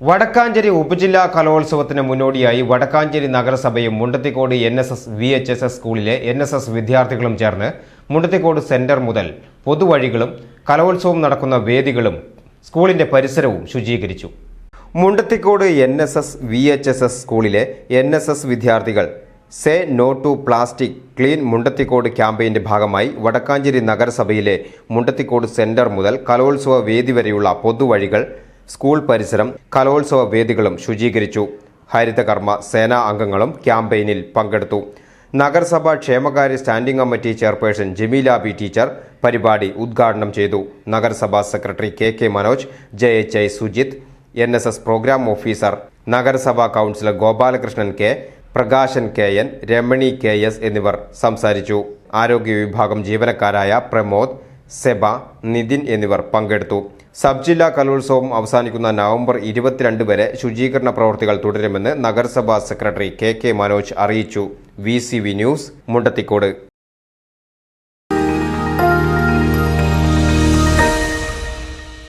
Vadakkanchery ഉപജില്ലാ കലോത്സവത്തിന് മുന്നോടിയായി വടക്കാഞ്ചേരി നഗരസഭയും Mundathikode N S S V H S S സ്കൂളിലെ എൻ എസ് എസ് വിദ്യാർത്ഥികളും ചേർന്ന് മുണ്ടത്തിക്കോട് സെന്റർ മുതൽ പൊതുവഴികളും കലോത്സവം നടക്കുന്ന വേദികളും സ്കൂളിന്റെ പരിസരവും ശുചീകരിച്ചു. Mundathikode N S S V H S S സ്കൂളിലെ എൻ എസ് എസ് വിദ്യാർത്ഥികൾ say no to plastic clean Mundathikode ക്യാമ്പയിന്റെ ഭാഗമായി വടക്കാഞ്ചേരി നഗരസഭയിലെ മുണ്ടത്തിക്കോട് സെന്റർ മുതൽ കലോത്സവ വേദി വരെയുള്ള പൊതുവഴികൾ സ്കൂൾ പരിസരം കലോത്സവ വേദികളും ശുചീകരിച്ചു. ഹരിതകർമ്മ സേനാ അംഗങ്ങളും ക്യാമ്പയിനിൽ പങ്കെടുത്തു. നഗരസഭ ക്ഷേമകാര്യ standing committee chairperson Jameela B teacher പരിപാടി ഉദ്ഘാടനം ചെയ്തു. നഗരസഭാ secretary K K Manoj J H I Sujith N S S programme officer നഗരസഭാ councillor Gopalakrishnan K Prakashan K N Ramani K S എന്നിവർ സംസാരിച്ചു. ആരോഗ്യ വിഭാഗം ജീവനക്കാരായ പ്രമോദ് സെബ നിതിൻ എന്നിവർ പങ്കെടുത്തു. സബ് ജില്ലാ കലോത്സവം അവസാനിക്കുന്ന നവംബർ ഇരുപത്തിരണ്ട് വരെ ശുചീകരണ പ്രവൃത്തികൾ തുടരുമെന്ന് നഗരസഭാ സെക്രട്ടറി കെ കെ മനോജ് അറിയിച്ചു. V news Mundathikode.